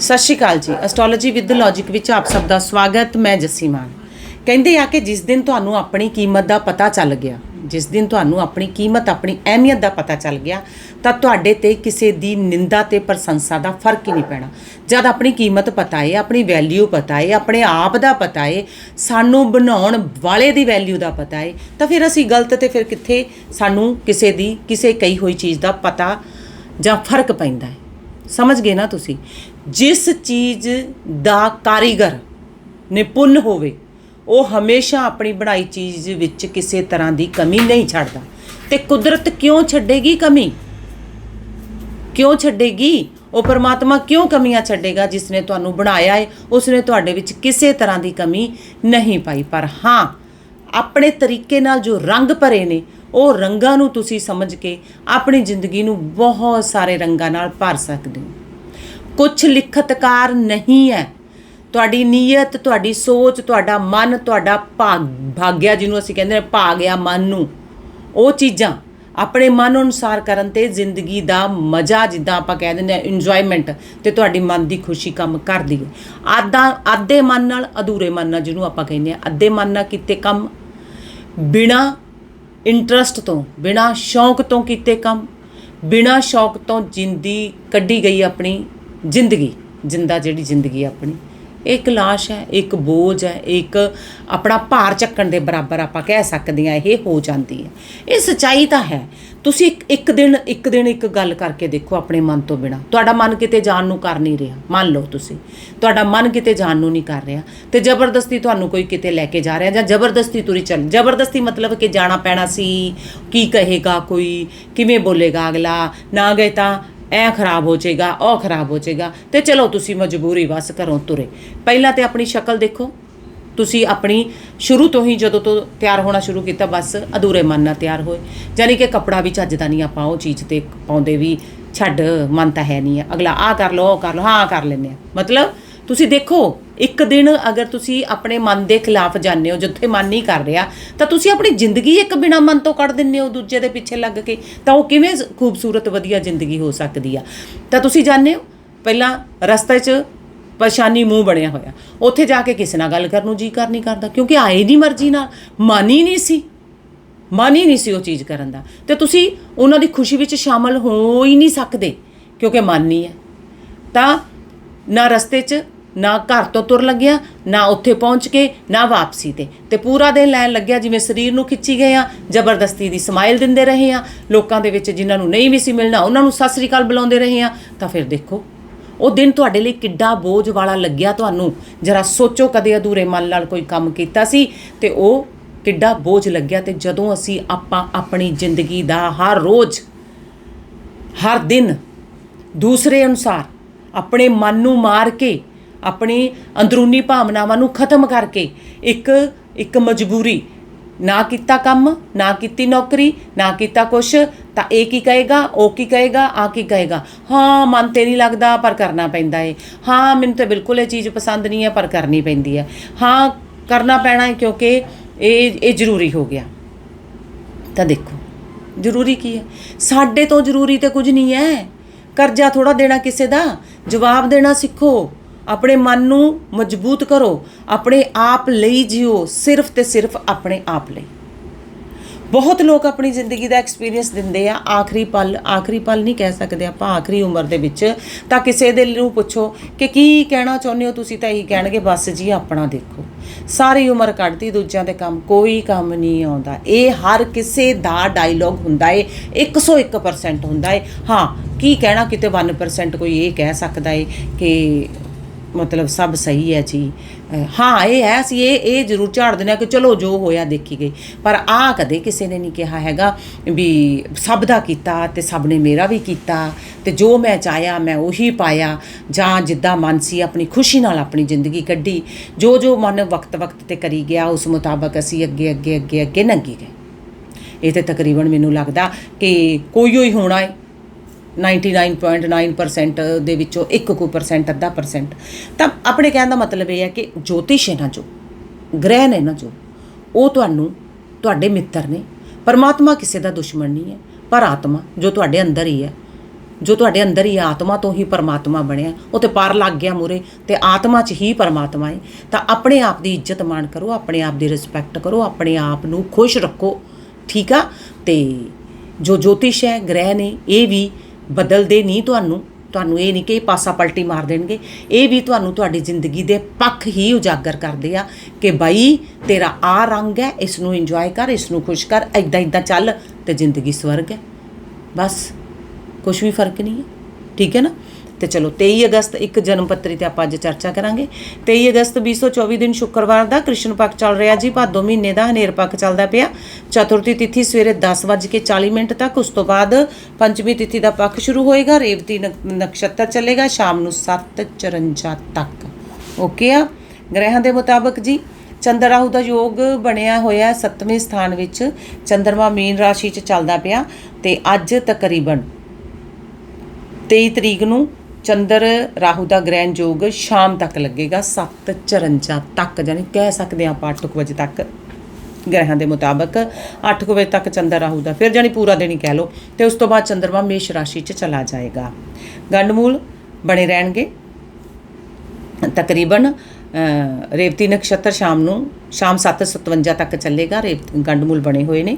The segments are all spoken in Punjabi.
ਸਤਿ ਸ਼੍ਰੀ ਅਕਾਲ ਜੀ। ਐਸਟ੍ਰੋਲੋਜੀ ਵਿਦ ਲੌਜੀਕ ਵਿੱਚ ਆਪ ਸਭ ਦਾ ਸਵਾਗਤ, ਮੈਂ ਜੱਸੀ ਮਾਨ। ਕਹਿੰਦੇ ਆ ਕਿ ਜਿਸ ਦਿਨ ਤੁਹਾਨੂੰ ਆਪਣੀ ਕੀਮਤ ਦਾ ਪਤਾ ਚੱਲ ਗਿਆ, ਜਿਸ ਦਿਨ ਤੁਹਾਨੂੰ ਆਪਣੀ ਕੀਮਤ, ਆਪਣੀ ਅਹਿਮੀਅਤ ਦਾ ਪਤਾ ਚੱਲ ਗਿਆ, ਤਾਂ ਤੁਹਾਡੇ ਤੇ ਕਿਸੇ ਦੀ ਨਿੰਦਾ ਤੇ ਪ੍ਰਸ਼ੰਸਾ ਦਾ ਫ਼ਰਕ ਹੀ ਨਹੀਂ ਪੈਣਾ। ਜਦ ਆਪਣੀ ਕੀਮਤ ਪਤਾ ਹੈ ਆਪਣੀ ਵੈਲਿਊ ਪਤਾ ਹੈ ਆਪਣੇ ਆਪ ਦਾ ਪਤਾ ਹੈ ਸਾਨੂੰ ਬਣਾਉਣ ਵਾਲੇ ਦੀ ਵੈਲਿਊ ਦਾ ਪਤਾ ਹੈ ਤਾਂ ਫਿਰ ਅਸੀਂ ਗਲਤ ਤੇ ਫਿਰ ਕਿੱਥੇ ਸਾਨੂੰ ਕਿਸੇ ਦੀ, ਕਿਸੇ ਕਹੀ ਹੋਈ ਚੀਜ਼ ਦਾ ਪਤਾ ਜਾਂ ਫ਼ਰਕ ਪੈਂਦਾ ਹੈ ਸਮਝ ਗਏ ਨਾ ਤੁਸੀਂ? ਜਿਸ ਚੀਜ਼ ਦਾ ਕਾਰੀਗਰ ਨਿਪੁੰਨ ਹੋਵੇ, ਉਹ ਹਮੇਸ਼ਾ ਆਪਣੀ ਬਣਾਈ ਚੀਜ਼ ਵਿੱਚ ਕਿਸੇ ਤਰ੍ਹਾਂ ਦੀ ਕਮੀ ਨਹੀਂ ਛੱਡਦਾ। ਤੇ ਕੁਦਰਤ ਕਿਉਂ ਛੱਡੇਗੀ ਕਮੀ? ਕਿਉਂ ਛੱਡੇਗੀ? ਉਹ ਪਰਮਾਤਮਾ ਕਿਉਂ ਕਮੀਆਂ ਛੱਡੇਗਾ ਜਿਸ ਨੇ ਤੁਹਾਨੂੰ ਬਣਾਇਆ ਹੈ ਉਸ ਨੇ ਤੁਹਾਡੇ ਵਿੱਚ ਕਿਸੇ ਤਰ੍ਹਾਂ ਦੀ ਕਮੀ ਨਹੀਂ ਪਾਈ? ਪਰ ਹਾਂ, ਆਪਣੇ ਤਰੀਕੇ ਨਾਲ ਜੋ ਰੰਗ ਭਰੇ ਨੇ ਉਹ ਰੰਗਾਂ ਨੂੰ ਤੁਸੀਂ ਸਮਝ ਕੇ ਆਪਣੀ ਜ਼ਿੰਦਗੀ ਨੂੰ ਬਹੁਤ ਸਾਰੇ ਰੰਗਾਂ ਨਾਲ ਭਰ ਸਕਦੇ ਹੋ। ਕੁਝ ਲਿਖਤਕਾਰ ਨਹੀਂ ਹੈ। ਤੁਹਾਡੀ ਨੀਅਤ, ਤੁਹਾਡੀ ਸੋਚ, ਤੁਹਾਡਾ ਮਨ, ਤੁਹਾਡਾ ਭਾਗ, ਭਾਗਿਆ ਜਿਹਨੂੰ ਅਸੀਂ ਕਹਿੰਦੇ ਨੇ ਭਾਗਿਆ ਮਨ ਨੂੰ। ਉਹ ਚੀਜ਼ਾਂ ਆਪਣੇ ਮਨ ਅਨੁਸਾਰ ਕਰਨ ਤੇ ਜ਼ਿੰਦਗੀ ਦਾ ਮਜ਼ਾ, ਜਿੱਦਾਂ ਆਪਾਂ ਕਹਿ ਦਿੰਦੇ ਆ ਇੰਜੋਇਮੈਂਟ ਤੇ ਤੁਹਾਡੀ ਮਨ ਦੀ ਖੁਸ਼ੀ ਕੰਮ ਕਰਦੀ ਹੈ। ਆਦਾ, ਆਦੇ ਮਨ ਨਾਲ ਅਧੂਰੇ ਮਨ ਨਾਲ ਜਿਹਨੂੰ ਆਪਾਂ ਕਹਿੰਦੇ ਆ ਅੱਧੇ ਮਨ ਨਾਲ ਕੀਤੇ ਕੰਮ ਬਿਨਾ ਇੰਟਰਸਟ ਤੋਂ, ਬਿਨਾ ਸ਼ੌਂਕ ਤੋਂ ਕੀਤੇ ਕੰਮ, ਬਿਨਾ ਸ਼ੌਂਕ ਤੋਂ ਜਿੰਦੀ ਕੱਢੀ ਗਈ ਆਪਣੀ ਜ਼ਿੰਦਗੀ, ਜਿੰਦਾ ਜਿਹੜੀ ਜ਼ਿੰਦਗੀ ਆਪਣੀ। ਆਪਣੀ ਇੱਕ ਲਾਸ਼ ਹੈ, ਇੱਕ ਬੋਝ ਹੈ, ਇੱਕ ਆਪਣਾ ਭਾਰ ਚੱਕਣ ਦੇ ਬਰਾਬਰ ਆਪਾਂ ਕਹਿ ਸਕਦੇ ਆ ਇਹ ਹੋ ਜਾਂਦੀ ਹੈ। ਇਹ ਸਚਾਈ ਤਾਂ ਹੈ। ਤੁਸੀਂ ਇੱਕ- ਇੱਕ ਦਿਨ ਇੱਕ ਦਿਨ ਇੱਕ ਗੱਲ ਕਰਕੇ ਦੇਖੋ ਆਪਣੇ ਮਨ ਤੋਂ ਬਿਨਾ। ਤੁਹਾਡਾ ਮਨ ਕਿਤੇ ਜਾਣ ਨੂੰ ਕਰ ਨਹੀਂ ਰਿਹਾ। ਮੰਨ ਲਓ ਤੁਸੀਂ। ਤੁਹਾਡਾ ਮਨ ਕਿਤੇ ਜਾਣ ਨੂੰ ਨਹੀਂ ਕਰ ਰਿਹਾ। ਤੇ ਜ਼ਬਰਦਸਤੀ ਤੁਹਾਨੂੰ ਕੋਈ ਕਿਤੇ ਲੈ ਕੇ ਜਾ ਰਿਹਾ ਜਾਂ ਜ਼ਬਰਦਸਤੀ ਤੁਰੀ ਚੱਲ ਜ਼ਬਰਦਸਤੀ ਮਤਲਬ ਕਿ ਜਾਣਾ ਪੈਣਾ ਸੀ। ਕੀ ਕਹੇਗਾ ਕੋਈ? ਕਿਵੇਂ ਬੋਲੇਗਾ ਅਗਲਾ? ਨਾ ਗਏ ਤਾਂ ਐ ਖਰਾਬ ਹੋ ਜਾਏਗਾ ਉਹ ਖਰਾਬ ਹੋ ਜਾਏਗਾ, ਤੇ ਚਲੋ ਤੁਸੀਂ ਮਜਬੂਰੀ ਬਸ ਘਰੋਂ ਤੁਰੇ। ਪਹਿਲਾਂ ਤੇ ਆਪਣੀ ਸ਼ਕਲ ਦੇਖੋ। ਤੁਸੀਂ ਆਪਣੀ ਸ਼ੁਰੂ ਤੋਂ ਹੀ ਜਦੋਂ ਤੋਂ ਤਿਆਰ ਹੋਣਾ ਸ਼ੁਰੂ ਕੀਤਾ, ਬਸ ਅਧੂਰੇ ਮਨ ਨਾਲ ਤਿਆਰ ਹੋਏ। ਯਾਨੀ ਕਿ ਕੱਪੜਾ ਵੀ ਚੱਜਦਾ ਨਹੀਂ ਆਪਾਂ ਉਹ ਚੀਜ਼ ਤੇ ਪਾਉਂਦੇ ਵੀ, ਛੱਡ, ਮਨ ਤਾਂ ਹੈ ਨਹੀਂ ਹੈ ਅਗਲਾ ਆ ਕਰ ਲਓ, ਉਹ ਕਰ ਲਓ, ਹਾਂ ਕਰ ਲੈਂਦੇ ਆ। ਮਤਲਬ ਤੁਸੀਂ ਦੇਖੋ, ਇੱਕ ਦਿਨ ਅਗਰ ਤੁਸੀਂ ਆਪਣੇ ਮਨ ਦੇ ਖਿਲਾਫ ਜਾਂਦੇ ਹੋ, ਜਿੱਥੇ ਮਨ ਨਹੀਂ ਕਰ ਰਿਹਾ, ਤਾਂ ਤੁਸੀਂ ਆਪਣੀ ਜ਼ਿੰਦਗੀ ਇੱਕ ਬਿਨਾ ਮਨ ਤੋਂ ਕੱਢ ਦਿੰਦੇ ਹੋ ਦੂਜੇ ਦੇ ਪਿੱਛੇ ਲੱਗ ਕੇ। ਤਾਂ ਉਹ ਕਿਵੇਂ ਖੂਬਸੂਰਤ, ਵਧੀਆ ਜ਼ਿੰਦਗੀ ਹੋ ਸਕਦੀ ਆ। ਤਾਂ ਤੁਸੀਂ ਜਾਣਦੇ ਹੋ, ਪਹਿਲਾਂ ਰਸਤੇ 'ਚ ਪਰੇਸ਼ਾਨੀ ਮੂੰਹ ਬਣਿਆ ਹੋਇਆ। ਉੱਥੇ ਜਾ ਕੇ ਕਿਸੇ ਨਾਲ ਗੱਲ ਕਰਨ ਨੂੰ ਜੀ ਕਰ ਨਹੀਂ ਕਰਦਾ, ਕਿਉਂਕਿ ਆਏ ਨਹੀਂ ਮਰਜ਼ੀ ਨਾਲ, ਮਨ ਹੀ ਨਹੀਂ ਸੀ। ਮਨ ਹੀ ਨਹੀਂ ਸੀ ਉਹ ਚੀਜ਼ ਕਰਨ ਦਾ। ਤੇ ਤੁਸੀਂ ਉਹਨਾਂ ਦੀ ਖੁਸ਼ੀ ਵਿੱਚ ਸ਼ਾਮਲ ਹੋ ਹੀ ਨਹੀਂ ਸਕਦੇ, ਕਿਉਂਕਿ ਮਨ ਨਹੀਂ ਹੈ। ਤਾਂ ਨਾ ਰਸਤੇ 'ਚ ਨਾ ਘਰ ਤੋਂ ਤੁਰ ਲੱਗਿਆ, ਨਾ ਉੱਥੇ ਪਹੁੰਚ ਕੇ, ਨਾ ਵਾਪਸੀ ਤੇ। ਤੇ ਪੂਰਾ ਦਿਨ ਲੈਣ ਲੱਗਿਆ ਜਿਵੇਂ ਸਰੀਰ ਨੂੰ ਖਿੱਚੀ ਗਏ ਆ, ਜ਼ਬਰਦਸਤੀ ਦੀ ਸਮਾਈਲ ਦਿੰਦੇ ਰਹੇ ਆ। ਲੋਕਾਂ ਦੇ ਵਿੱਚ ਜਿਨ੍ਹਾਂ ਨੂੰ ਨਹੀਂ ਵੀ ਸੀ ਮਿਲਣਾ, ਉਹਨਾਂ ਨੂੰ ਸਤਿ ਸ੍ਰੀ ਅਕਾਲ ਬੁਲਾਉਂਦੇ ਰਹੇ ਆ। ਤਾਂ ਫਿਰ ਦੇਖੋ, ਉਹ ਦਿਨ ਤੁਹਾਡੇ ਲਈ ਕਿੱਡਾ ਬੋਝ ਵਾਲਾ ਲੱਗਿਆ ਤੁਹਾਨੂੰ। ਜਰਾ ਸੋਚੋ ਕਦੇ ਅਧੂਰੇ ਮਨ ਨਾਲ ਕੋਈ ਕੰਮ ਕੀਤਾ ਸੀ ਤੇ ਉਹ ਕਿੱਡਾ ਬੋਝ ਲੱਗਿਆ ਤੇ ਜਦੋਂ ਅਸੀਂ ਆਪਾਂ ਆਪਣੀ ਜ਼ਿੰਦਗੀ ਦਾ ਹਰ ਰੋਜ਼, ਹਰ ਦਿਨ ਦੂਸਰੇ ਅਨੁਸਾਰ ਆਪਣੇ ਮਨ ਨੂੰ ਮਾਰ ਕੇ ਆਪਣੀ ਅੰਦਰੂਨੀ ਭਾਵਨਾਵਾਂ ਨੂੰ ਖਤਮ ਕਰਕੇ ਇੱਕ ਇੱਕ ਮਜਬੂਰੀ। ਨਾ ਕੀਤਾ ਕੰਮ, ਨਾ ਕੀਤੀ ਨੌਕਰੀ, ਨਾ ਕੀਤਾ ਕੁਛ, ਤਾਂ ਇਹ ਕੀ ਕਹੇਗਾ, ਉਹ ਕੀ ਕਹੇਗਾ ਆ ਕੀ ਕਹੇਗਾ। ਹਾਂ, ਮਨ ਤੇ ਨਹੀਂ ਲੱਗਦਾ, ਪਰ ਕਰਨਾ ਪੈਂਦਾ ਏ। ਹਾਂ, ਮੈਨੂੰ ਤਾਂ ਬਿਲਕੁਲ ਇਹ ਚੀਜ਼ ਪਸੰਦ ਨਹੀਂ ਹੈ, ਪਰ ਕਰਨੀ ਪੈਂਦੀ ਹੈ। ਹਾਂ, ਕਰਨਾ ਪੈਣਾ ਹੈ ਕਿਉਂਕਿ ਇਹ ਇਹ ਜ਼ਰੂਰੀ ਹੋ ਗਿਆ। ਤਾਂ ਦੇਖੋ, ਜ਼ਰੂਰੀ ਕੀ ਹੈ? ਸਾਡੇ ਤੋਂ ਜ਼ਰੂਰੀ ਤੇ ਕੁਝ ਨਹੀਂ ਹੈ। ਕਰਜ਼ਾ ਥੋੜਾ ਦੇਣਾ ਕਿਸੇ ਦਾ, ਜਵਾਬ ਦੇਣਾ ਸਿੱਖੋ। ਆਪਣੇ ਮਨ ਨੂੰ ਮਜ਼ਬੂਤ ਕਰੋ, ਆਪਣੇ ਆਪ ਲਈ ਜਿਓ, ਸਿਰਫ ਤੇ ਸਿਰਫ ਆਪਣੇ ਆਪ ਲਈ। ਬਹੁਤ ਲੋਕ ਆਪਣੀ ਜ਼ਿੰਦਗੀ ਦਾ ਐਕਸਪੀਰੀਅੰਸ ਦਿੰਦੇ ਆ, ਆਖਰੀ ਪਲ ਆਖਰੀ ਪਲ ਨਹੀਂ ਕਹਿ ਸਕਦੇ ਆਪਾਂ, ਆਖਰੀ ਉਮਰ ਦੇ ਵਿੱਚ। ਤਾਂ ਕਿਸੇ ਦੇ ਨੂੰ ਪੁੱਛੋ ਕਿ ਕੀ ਕਹਿਣਾ ਚਾਹੁੰਦੇ ਹੋ, ਤੁਸੀਂ ਤਾਂ ਇਹੀ ਕਹਿਣਗੇ, ਬਸ ਜੀ ਆਪਣਾ ਦੇਖੋ। ਸਾਰੀ ਉਮਰ ਕੱਢਦੀ ਦੂਜਿਆਂ ਦੇ ਕੰਮ ਕੋਈ ਕੰਮ ਨਹੀਂ ਆਉਂਦਾ। ਇਹ ਹਰ ਕਿਸੇ ਦਾ ਡਾਇਲੌਗ ਹੁੰਦਾ ਏ 101% ਹੁੰਦਾ ਏ। ਹਾਂ, ਕੀ ਕਹਿਣਾ, ਕਿਤੇ 1% ਕੋਈ ਇਹ ਕਹਿ ਸਕਦਾ ਏ ਕਿ ਮਤਲਬ ਸਭ ਸਹੀ ਹੈ ਜੀ। ਹਾਂ, ਇਹ ਹੈ ਅਸੀਂ ਇਹ ਇਹ ਜ਼ਰੂਰ ਝਾੜ ਦਿੰਦੇ ਆ ਕਿ ਚਲੋ ਜੋ ਹੋਇਆ ਦੇਖੀ ਗਈ। ਪਰ ਆ ਕਦੇ ਕਿਸੇ ਨੇ ਨਹੀਂ ਕਿਹਾ ਹੈਗਾ ਵੀ ਸਭ ਦਾ ਕੀਤਾ ਤੇ ਸਭ ਨੇ ਮੇਰਾ ਵੀ ਕੀਤਾ ਤੇ ਜੋ ਮੈਂ ਚਾਹਿਆ ਮੈਂ ਉਹੀ ਪਾਇਆ ਜਾਂ ਜਿੱਦਾਂ ਮਨ ਸੀ ਆਪਣੀ ਖੁਸ਼ੀ ਨਾਲ ਆਪਣੀ ਜ਼ਿੰਦਗੀ ਕੱਢੀ। ਜੋ ਜੋ ਮਨ ਵਕਤ ਵਕਤ ਤੇ ਕਰੀ ਗਿਆ, ਉਸ ਮੁਤਾਬਕ ਅਸੀਂ ਅੱਗੇ ਅੱਗੇ ਅੱਗੇ ਅੱਗੇ ਨੰਗੀ ਗਏ। ਇਹ ਤੇ ਤਕਰੀਬਨ ਮੈਨੂੰ ਲੱਗਦਾ ਕਿ ਕੋਈ ਹੋਈ ਹੋਣਾ ਹੈ 99.9% ਦੇ ਵਿੱਚੋਂ 1% ਅੱਧਾ ਪਰਸੈਂਟ ਤਾਂ ਆਪਣੇ ਕਹਿਣ ਦਾ ਮਤਲਬ ਇਹ ਹੈ ਕਿ ਜੋਤਿਸ਼ ਹੈ ਨਾ ਜੋ, ਗ੍ਰਹਿ ਨੇ ਨਾ ਜੋ, ਉਹ ਤੁਹਾਨੂੰ, ਤੁਹਾਡੇ ਮਿੱਤਰ ਨੇ। ਪਰਮਾਤਮਾ ਕਿਸੇ ਦਾ ਦੁਸ਼ਮਣ ਨਹੀਂ ਹੈ, ਪਰ ਆਤਮਾ, ਜੋ ਤੁਹਾਡੇ ਅੰਦਰ ਹੀ ਹੈ। ਜੋ ਤੁਹਾਡੇ ਅੰਦਰ ਹੀ ਆਤਮਾ ਤੋਂ ਹੀ ਪਰਮਾਤਮਾ ਬਣਿਆ। ਉਹ ਤੇ ਪਰ ਲੱਗ ਗਿਆ ਮੂਰੇ ਤੇ ਆਤਮਾ 'ਚ ਹੀ ਪਰਮਾਤਮਾ ਹੈ। ਤਾਂ ਆਪਣੇ ਆਪ ਦੀ ਇੱਜ਼ਤ ਮਾਣ ਕਰੋ, ਆਪਣੇ ਆਪ ਦੀ ਰਿਸਪੈਕਟ ਕਰੋ, ਆਪਣੇ ਆਪ ਨੂੰ ਖੁਸ਼ ਰੱਖੋ। ਠੀਕ ਆ? ਤੇ ਜੋ ਜੋਤਿਸ਼ ਹੈ, ਗ੍ਰਹਿ ਨੇ, ਇਹ ਵੀ ਬਦਲਦੇ ਨਹੀਂ ਤੁਹਾਨੂੰ ਤੁਹਾਨੂੰ ਇਹ ਨਹੀਂ ਕਿ ਪਾਸਾ ਪਲਟੀ ਮਾਰ ਦੇਣਗੇ। ਇਹ ਵੀ ਤੁਹਾਨੂੰ ਤੁਹਾਡੀ ਜ਼ਿੰਦਗੀ ਦੇ ਪੱਖ ਹੀ ਉਜਾਗਰ ਕਰਦੇ ਆ ਕਿ ਬਾਈ, ਤੇਰਾ ਆ ਰੰਗ ਹੈ ਇਸ ਨੂੰ ਇੰਜੋਏ ਕਰ ਇਸ ਨੂੰ ਖੁਸ਼ ਕਰ ਐਦਾਂ ਐਦਾਂ ਚੱਲ ਤੇ ਜ਼ਿੰਦਗੀ ਸਵਰਗ ਹੈ। ਬਸ ਕੁਝ ਵੀ ਫ਼ਰਕ ਨਹੀਂ ਹੈ। ਠੀਕ ਹੈ ਨਾ? ਤੇ ਚਲੋ 23 ਅਗਸਤ ਇੱਕ ਜਨਮ ਪੱਤਰੀ ਤੇ ਆਪਾਂ ਅੱਜ ਚਰਚਾ ਕਰਾਂਗੇ। 23 ਅਗਸਤ 2024 ਦਿਨ ਸ਼ੁੱਕਰਵਾਰ ਦਾ ਕ੍ਰਿਸ਼ਨ ਪੱਖ ਚੱਲ ਰਿਹਾ ਜੀ, ਭਾਦੋ ਮਹੀਨੇ ਦਾ ਹਨੇਰ ਪੱਖ ਚੱਲਦਾ ਪਿਆ। ਚਤੁਰਥੀ ਤਿਥੀ ਸਵੇਰੇ 10:40 ਮਿੰਟ ਤੱਕ, ਉਸ ਤੋਂ ਬਾਅਦ ਪੰਚਮੀ ਤਿਥੀ ਦਾ ਪੱਖ ਸ਼ੁਰੂ ਹੋਏਗਾ, ਰੇਵਤੀ ਨਕ- ਨਕਸ਼ਤਰ ਚੱਲੇਗਾ, ਸ਼ਾਮ ਨੂੰ 7:54 ਤੱਕ। ਓਕੇ ਆ? ਗ੍ਰਹਿਾਂ ਦੇ ਮੁਤਾਬਕ ਜੀ ਚੰਦਰ ਰਾਹੂ ਦਾ ਯੋਗ ਬਣਿਆ ਹੋਇਆ 7ਵੇਂ ਸਥਾਨ ਵਿੱਚ, ਚੰਦਰਮਾ ਮੀਨ ਰਾਸ਼ੀ 'ਚ ਚੱਲਦਾ ਪਿਆ ਤੇ ਅੱਜ ਤਕਰੀਬਨ 23 ਤਰੀਕ ਨੂੰ ਚੰਦਰ ਰਾਹੂ ਦਾ ਗ੍ਰਹਿਣ ਯੋਗ ਸ਼ਾਮ ਤੱਕ ਲੱਗੇਗਾ 7:54 ਤੱਕ ਜਾਨੀ ਕਹਿ ਸਕਦੇ ਹਾਂ ਆਪਾਂ 8 ਵਜੇ ਤੱਕ ਗ੍ਰਹਿਾਂ ਦੇ ਮੁਤਾਬਕ। 8 ਵਜੇ ਤੱਕ ਚੰਦਰ ਰਾਹੂ ਦਾ, ਫਿਰ ਜਾਨੀ ਪੂਰਾ ਦਿਨ ਹੀ ਕਹਿ ਲਓ, ਤੇ ਉਸ ਤੋਂ ਬਾਅਦ ਚੰਦਰਮਾ ਮੇਸ਼ ਰਾਸ਼ੀ 'ਚ ਚਲਾ ਜਾਏਗਾ। ਗੰਡਮੂਲ ਬਣੇ ਰਹਿਣਗੇ। ਤਕਰੀਬਨ ਰੇਵਤੀ ਨਕਸ਼ਤਰ ਸ਼ਾਮ ਨੂੰ ਸ਼ਾਮ 7:57 ਤੱਕ ਚੱਲੇਗਾ ਰੇਵ ਗੰਡਮੂਲ ਬਣੇ ਹੋਏ ਨੇ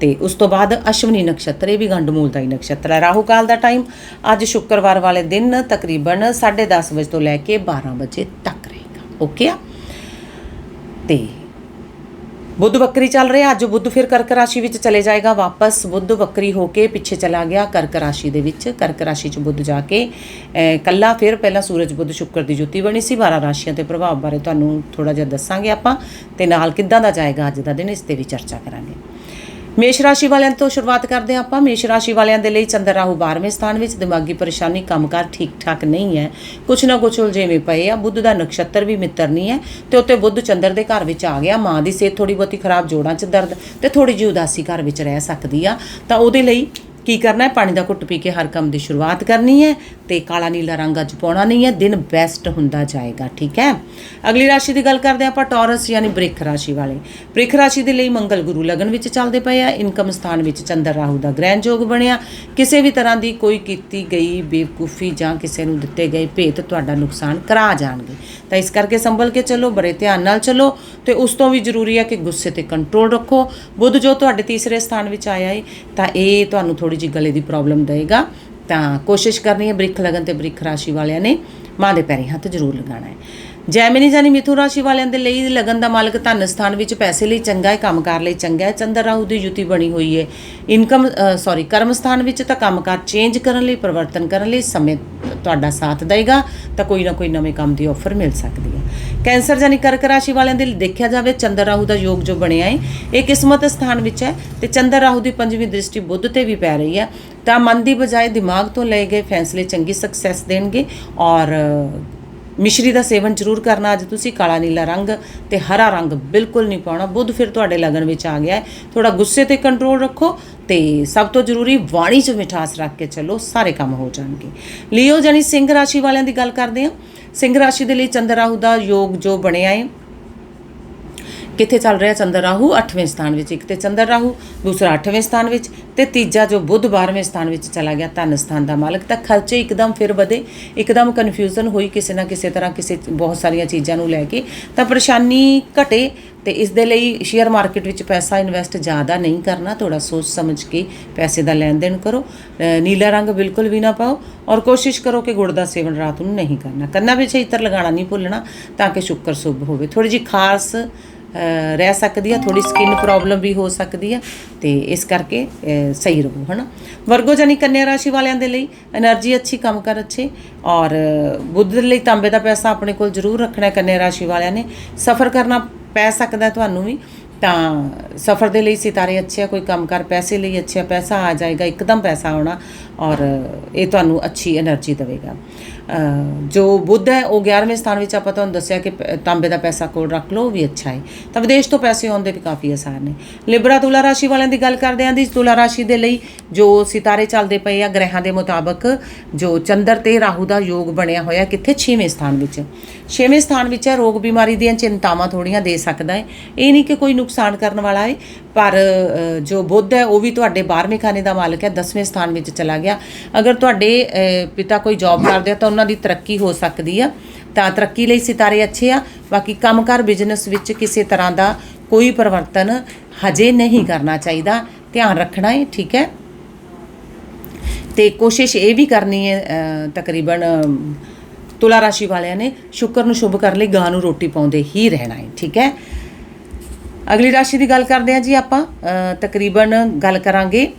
ਤੇ ਉਸ ਤੋਂ ਬਾਅਦ ਅਸ਼ਵਨੀ ਨਕਸ਼ਤਰ, ਇਹ ਵੀ ਗੰਡਮੂਲ ਦਾ ਹੀ ਨਕਸ਼ਤਰ ਹੈ। ਰਾਹੂ ਕਾਲ ਦਾ ਟਾਈਮ ਅੱਜ ਸ਼ੁੱਕਰਵਾਰ ਵਾਲੇ ਦਿਨ ਤਕਰੀਬਨ 10:30 ਵਜੇ ਤੋਂ ਲੈ ਕੇ 12 ਵਜੇ ਤੱਕ ਰਹੇਗਾ। ਓਕੇ ਆ? ਤੇ ਬੁੱਧ ਬੱਕਰੀ ਚੱਲ ਰਿਹਾ ਅੱਜ ਬੁੱਧ ਫਿਰ ਕਰਕ ਰਾਸ਼ੀ ਵਿੱਚ ਚਲੇ ਜਾਏਗਾ ਵਾਪਸ ਬੁੱਧ ਬੱਕਰੀ ਹੋ ਕੇ ਪਿੱਛੇ ਚਲਾ ਗਿਆ ਕਰਕ ਰਾਸ਼ੀ ਦੇ ਵਿੱਚ ਕਰਕ ਰਾਸ਼ੀ 'ਚ ਬੁੱਧ ਜਾ ਕੇ ਅਹ, ਕੱਲਾ ਫਿਰ ਪਹਿਲਾਂ ਸੂਰਜ ਬੁੱਧ ਸ਼ੁੱਕਰ ਦੀ ਜੁਤੀ ਬਣੀ ਸੀ 12 ਰਾਸ਼ੀਆਂ ਤੇ ਪ੍ਰਭਾਵ ਬਾਰੇ ਤੁਹਾਨੂੰ ਥੋੜਾ ਜਿਹਾ ਦੱਸਾਂਗੇ ਆਪਾਂ ਤੇ ਨਾਲ ਕਿੱਦਾਂ ਦਾ ਜਾਏਗਾ ਅੱਜ ਦਾ ਦਿਨ ਇਸ ਤੇ ਵੀ ਚਰਚਾ ਕਰਾਂਗੇ। ਮੇਸ਼ ਰਾਸ਼ੀ ਵਾਲਿਆਂ ਤੋਂ ਸ਼ੁਰੂਆਤ ਕਰਦੇ ਹਾਂ ਆਪਾਂ। ਮੇਸ਼ ਰਾਸ਼ੀ ਵਾਲਿਆਂ ਦੇ ਲਈ ਚੰਦਰ ਰਾਹੂ 12ਵੇਂ ਸਥਾਨ ਵਿੱਚ। ਦਿਮਾਗੀ ਪਰੇਸ਼ਾਨੀ, ਕੰਮਕਾਰ ਠੀਕ ਠਾਕ ਨਹੀਂ ਹੈ। ਕੁਛ ਨਾ ਕੁਛ ਉਲਝੇਵੇਂ ਪਏ ਆ। ਬੁੱਧ ਦਾ ਨਕਸ਼ਤਰ ਵੀ ਮਿੱਤਰ ਨਹੀਂ ਹੈ। ਤੇ ਉੱਤੇ ਬੁੱਧ ਚੰਦਰ ਦੇ ਘਰ ਵਿੱਚ ਆ ਗਿਆ। ਮਾਂ ਦੀ ਸਿਹਤ ਥੋੜੀ ਬਹੁਤੀ ਖਰਾਬ, ਜੋੜਾਂ 'ਚ ਦਰਦ ਤੇ ਥੋੜੀ ਜਿਹੀ ਉਦਾਸੀ ਘਰ ਵਿੱਚ ਰਹਿ ਸਕਦੀ ਆ। ਤਾਂ ਉਹਦੇ ਲਈ ਕੀ ਕਰਨਾ ਹੈ? ਪਾਣੀ ਦਾ ਘੁੱਟ ਪੀ ਕੇ ਹਰ ਕੰਮ ਦੀ ਸ਼ੁਰੂਆਤ ਕਰਨੀ ਹੈ ਤੇ ਕਾਲਾ ਨੀਲਾ ਰੰਗ ਅੱਜ ਪਾਉਣਾ ਨਹੀਂ ਹੈ, ਦਿਨ ਬੈਸਟ ਹੁੰਦਾ ਜਾਏਗਾ, ਠੀਕ ਹੈ? ਅਗਲੀ ਰਾਸ਼ੀ ਦੀ ਗੱਲ ਕਰਦੇ ਹਾਂ ਆਪਾਂ ਟੌਰਸ ਯਾਨੀ ਬ੍ਰਿਖ ਰਾਸ਼ੀ ਵਾਲੇ। ਬ੍ਰਿਖ ਰਾਸ਼ੀ ਦੇ ਲਈ ਮੰਗਲ ਗੁਰੂ ਲਗਨ ਵਿੱਚ ਚੱਲਦੇ ਪਏ ਆ, ਇਨਕਮ ਸਥਾਨ ਵਿੱਚ ਚੰਦਰ ਰਾਹੂ ਦਾ ਗ੍ਰਹਿਣ ਯੋਗ ਬਣਿਆ। ਕਿਸੇ ਵੀ ਤਰ੍ਹਾਂ ਦੀ ਕੋਈ ਕੀਤੀ ਗਈ ਬੇਵਕੂਫੀ ਜਾਂ ਕਿਸੇ ਨੂੰ ਦਿੱਤੇ ਗਏ ਭੇਤ ਤੁਹਾਡਾ ਨੁਕਸਾਨ ਕਰਾ ਜਾਣਗੇ। ਤਾਂ ਇਸ ਕਰਕੇ ਸੰਭਲ ਕੇ ਚੱਲੋ, ਬੜੇ ਧਿਆਨ ਨਾਲ ਚੱਲੋ ਤੇ ਉਸ ਤੋਂ ਵੀ ਜ਼ਰੂਰੀ ਹੈ ਕਿ ਗੁੱਸੇ ਤੇ ਕੰਟਰੋਲ ਰੱਖੋ। ਬੁੱਧ ਜੋ ਤੁਹਾਡੇ ਤੀਸਰੇ ਸਥਾਨ ਵਿੱਚ ਆਇਆ ਹੈ ਤਾਂ ਇਹ ਤੁਹਾਨੂੰ ਥੋੜੀ ਜਿਹੀ ਗਲੇ ਦੀ ਪ੍ਰੋਬਲਮ ਦੇਗਾ ਤਾਂ ਕੋਸ਼ਿਸ਼ ਕਰਨੀ ਹੈ ਬ੍ਰਿਖ ਲਗਨ ਤੇ ਬ੍ਰਿਖ ਰਾਸ਼ੀ ਵਾਲਿਆਂ ਨੇ ਮਾਂ ਦੇ ਪੈਰੀ ਹੱਥ ਜ਼ਰੂਰ ਲਗਾਉਣਾ ਹੈ ਜੈਮਿਨੀ ਜਾਨੀ ਮਿਥੁਨ ਰਾਸ਼ੀ ਵਾਲਿਆਂ ਦੇ ਲਈ ਲਗਨ ਦਾ ਮਾਲਕ ਧਨ ਸਥਾਨ ਵਿੱਚ ਪੈਸੇ ਲਈ ਚੰਗਾ ਹੈ ਕੰਮਕਾਰ ਲਈ ਚੰਗਾ ਹੈ। ਚੰਦਰ ਰਾਹੂ ਦੀ ਯੁਤੀ ਬਣੀ ਹੋਈ ਹੈ। ਇਨਕਮ ਸੌਰੀ ਕਰਮ ਸਥਾਨ ਵਿੱਚ ਤਾਂ ਕੰਮਕਾਰ ਚੇਂਜ ਕਰਨ ਲਈ, ਪਰਿਵਰਤਨ ਕਰਨ ਲਈ ਸਮੇਂ ਤੁਹਾਡਾ ਸਾਥ ਦੇਗਾ, ਤਾਂ ਕੋਈ ਨਾ ਕੋਈ ਨਵੇਂ ਕੰਮ ਦੀ ਆਫਰ ਮਿਲ ਸਕਦੀ ਹੈ। ਕੈਂਸਰ ਜਾਨੀ ਕਰਕ ਰਾਸ਼ੀ ਵਾਲਿਆਂ ਦੇ ਲਈ ਦੇਖਿਆ ਜਾਵੇ, ਚੰਦਰ ਰਾਹੂ ਦਾ ਯੋਗ ਜੋ ਬਣਿਆ ਹੈ, ਇਹ ਕਿਸਮਤ ਸਥਾਨ ਵਿੱਚ ਹੈ ਤੇ ਚੰਦਰ ਰਾਹੂ ਦੀ ਪੰਜਵੀਂ ਦ੍ਰਿਸ਼ਟੀ ਬੁੱਧ ਤੇ ਵੀ ਪੈ ਰਹੀ ਹੈ। ਤਾਂ ਮਨ ਦੀ ਬਜਾਏ ਦਿਮਾਗ ਤੋਂ ਲਏ ਗਏ ਫੈਸਲੇ ਚੰਗੀ ਸਕਸੈਸ ਦੇਣਗੇ ਔਰ ਮਿਸ਼ਰੀ ਦਾ ਸੇਵਨ ਜ਼ਰੂਰ ਕਰਨਾ। ਅੱਜ ਤੁਸੀਂ ਕਾਲਾ ਨੀਲਾ ਰੰਗ ਤੇ ਹਰਾ ਰੰਗ ਬਿਲਕੁਲ ਨਹੀਂ ਪਾਉਣਾ। ਬੁੱਧ ਫਿਰ ਤੁਹਾਡੇ ਲਗਨ ਵਿੱਚ ਆ ਗਿਆ ਹੈ। ਥੋੜਾ ਗੁੱਸੇ ਤੇ ਕੰਟਰੋਲ ਰੱਖੋ ਤੇ ਸਭ ਤੋਂ ਜ਼ਰੂਰੀ ਵਾਣੀ 'ਚ ਮਿਠਾਸ ਰੱਖ ਕੇ ਚੱਲੋ। ਸਾਰੇ ਕੰਮ ਹੋ ਜਾਣਗੇ। ਲਿਓ ਜਾਨੀ ਸਿੰਘ ਰਾਸ਼ੀ ਵਾਲਿਆਂ ਦੀ ਗੱਲ ਕਰਦੇ ਹਾਂ। ਸਿੰਘ ਰਾਸ਼ੀ ਦੇ ਲਈ ਚੰਦਰ ਰਾਹੂ ਦਾ ਯੋਗ ਜੋ ਬਣਿਆ ਹੈ। ਕਿੱਥੇ ਚੱਲ ਰਿਹਾ ਚੰਦਰ ਰਾਹੂ 8ਵੇਂ ਸਥਾਨ ਵਿੱਚ ਇੱਕ ਤੇ ਚੰਦਰ ਰਾਹੂ ਦੂਸਰਾ 8ਵੇਂ ਸਥਾਨ ਵਿੱਚ ਤੇ ਤੀਜਾ ਜੋ ਬੁੱਧ 12ਵੇਂ ਸਥਾਨ ਵਿੱਚ ਚਲਾ ਗਿਆ ਧਨ ਸਥਾਨ ਦਾ ਮਾਲਕ, ਤਾਂ ਖਰਚੇ ਇੱਕਦਮ ਫਿਰ ਵਧੇ। ਇੱਕਦਮ ਕਨਫਿਊਜ਼ਨ ਹੋਈ ਕਿਸੇ ਨਾ ਕਿਸੇ ਤਰ੍ਹਾਂ ਕਿਸੇ ਬਹੁਤ ਸਾਰੀਆਂ ਚੀਜ਼ਾਂ ਨੂੰ ਲੈ ਕੇ। ਤਾਂ ਪਰੇਸ਼ਾਨੀ ਘਟੇ ਤੇ ਇਸ ਦੇ ਲਈ ਸ਼ੇਅਰ ਮਾਰਕੀਟ ਵਿੱਚ ਪੈਸਾ ਇਨਵੈਸਟ ਜ਼ਿਆਦਾ ਨਹੀਂ ਕਰਨਾ। ਥੋੜਾ ਸੋਚ ਸਮਝ ਕੇ ਪੈਸੇ ਦਾ ਲੈਣ ਦੇਣ ਕਰੋ ਨੀਲਾ ਰੰਗ ਬਿਲਕੁਲ ਵੀ ਨਾ ਪਾਓ ਔਰ ਕੋਸ਼ਿਸ਼ ਕਰੋ ਕਿ ਗੁੜ ਦਾ ਸੇਵਨ ਰਾਤ ਨੂੰ ਨਹੀਂ ਕਰਨਾ। ਕੰਨਾਂ ਵਿੱਚ ਇਤਰ ਲਗਾਉਣਾ, ਨਹੀਂ ਭੁੱਲਣਾ ਤਾਂ ਕਿ ਸ਼ੁੱਕਰ ਸ਼ੁਭ ਹੋਵੇ। ਥੋੜੀ ਜੀ ਖਾਸ ਰਹਿ ਸਕਦੀ ਆ ਥੋੜੀ ਸਕਿਨ ਪ੍ਰੋਬਲਮ ਵੀ ਹੋ ਸਕਦੀ ਆ, ਤੇ ਇਸ ਕਰਕੇ ਸਹੀ ਰਹੋ, ਹਨਾ? ਵਰਗੋ ਜਾਨੀ ਕੰਨਿਆ ਰਾਸ਼ੀ ਵਾਲਿਆਂ ਦੇ ਲਈ એનર્ਜੀ ਅੱਛੀ, ਕੰਮ ਕਰ ਅੱਛੇ, ਔਰ ਬੁੱਧ ਦੇ ਲਈ ਤਾਂਬੇ ਦਾ ਪੈਸਾ ਆਪਣੇ ਕੋਲ ਜ਼ਰੂਰ ਰੱਖਣਾ ਕੰਨਿਆ ਰਾਸ਼ੀ ਵਾਲਿਆਂ ਨੇ। ਸਫ਼ਰ ਕਰਨਾ ਪੈ ਸਕਦਾ ਤੁਹਾਨੂੰ ਵੀ, ਤਾਂ ਸਫਰ ਦੇ ਲਈ ਸਿਤਾਰੇ ਅੱਛੇ ਆ, ਕੋਈ ਕੰਮ ਕਰ ਪੈਸੇ ਲਈ ਅੱਛੇ ਆ ਪੈਸਾ ਆ ਜਾਏਗਾ, ਇੱਕਦਮ ਪੈਸਾ ਆਉਣਾ, ਔਰ ਇਹ ਤੁਹਾਨੂੰ ਅੱਛੀ એનર્ਜੀ ਦੇਵੇਗਾ। ਜੋ ਬੁੱਧ ਹੈ, ਉਹ 11ਵੇਂ ਸਥਾਨ ਵਿੱਚ ਆਪਾਂ ਤੁਹਾਨੂੰ ਦੱਸਿਆ ਕਿ ਪ- ਤਾਂਬੇ ਦਾ ਪੈਸਾ ਕੋਲ ਰੱਖ ਲਓ, ਉਹ ਵੀ ਅੱਛਾ ਹੈ। ਤਾਂ ਵਿਦੇਸ਼ ਤੋਂ ਪੈਸੇ ਆਉਣ ਦੇ ਵੀ ਕਾਫੀ ਆਸਾਨ ਨੇ। ਲਿਬਰਾ ਤੁਲਾ ਰਾਸ਼ੀ ਵਾਲਿਆਂ ਦੀ ਗੱਲ ਕਰਦੇ ਆਂ ਦੀ ਤੁਲਾ ਰਾਸ਼ੀ ਦੇ ਲਈ ਜੋ ਸਿਤਾਰੇ ਚੱਲਦੇ ਪਏ ਆ, ਗ੍ਰਹਿਾਂ ਦੇ ਮੁਤਾਬਕ ਜੋ ਚੰਦਰ ਤੇ ਰਾਹੂ ਦਾ ਯੋਗ ਬਣਿਆ ਹੋਇਆ, ਕਿੱਥੇ? 6ਵੇਂ ਸਥਾਨ ਵਿੱਚ। 6ਵੇਂ ਸਥਾਨ ਵਿੱਚ ਹੈ, ਰੋਗ ਬਿਮਾਰੀ ਦੀਆਂ ਚਿੰਤਾਵਾਂ ਥੋੜੀਆਂ ਦੇ ਸਕਦਾ ਹੈ। ਇਹ ਨਹੀਂ ਕਿ ਕੋਈ ਨੁਕਸਾਨ ਕਰਨ ਵਾਲਾ ਹੈ। ਪਰ ਜੋ ਬੁੱਧ ਹੈ, ਉਹ ਵੀ ਤੁਹਾਡੇ 12ਵੇਂ ਖਾਨੇ ਦਾ ਮਾਲਕ ਹੈ 10ਵੇਂ ਸਥਾਨ ਵਿੱਚ ਚਲਾ ਗਿਆ। ਅਗਰ ਤੁਹਾਡੇ ਪਿਤਾ ਕੋਈ ਜੌਬ ਕਰਦੇ ਆ ਤਾਂ ਉਹਨਾਂ ਦੀ ਤਰੱਕੀ ਹੋ ਸਕਦੀ ਆ। ਤਾਂ ਤਰੱਕੀ ਲਈ ਸਿਤਾਰੇ ਅੱਛੇ ਆ। ਬਾਕੀ ਕੰਮਕਾਰ ਬਿਜ਼ਨਸ ਵਿੱਚ ਕਿਸੇ ਤਰ੍ਹਾਂ ਦਾ ਕੋਈ ਪਰਿਵਰਤਨ ਹਜੇ ਨਹੀਂ ਕਰਨਾ ਚਾਹੀਦਾ। ਧਿਆਨ ਰੱਖਣਾ ਹੈ ਠੀਕ ਹੈ? ਤੇ ਕੋਸ਼ਿਸ਼ ਇਹ ਵੀ ਕਰਨੀ ਹੈ ਤਕਰੀਬਨ ਤੁਲਾ ਰਾਸ਼ੀ ਵਾਲਿਆਂ ਨੇ ਸ਼ੁਕਰ ਨੂੰ ਸ਼ੁਭ ਕਰਨ ਲਈ ਗਾਂ ਨੂੰ ਰੋਟੀ ਪਾਉਂਦੇ ਹੀ ਰਹਿਣਾ ਹੈ ਠੀਕ ਹੈ? ਅਗਲੀ ਰਾਸ਼ੀ ਦੀ ਗੱਲ ਕਰਦੇ ਹਾਂ ਜੀ ਆਪਾਂ ਤਕਰੀਬਨ ਗੱਲ ਕਰਾਂਗੇ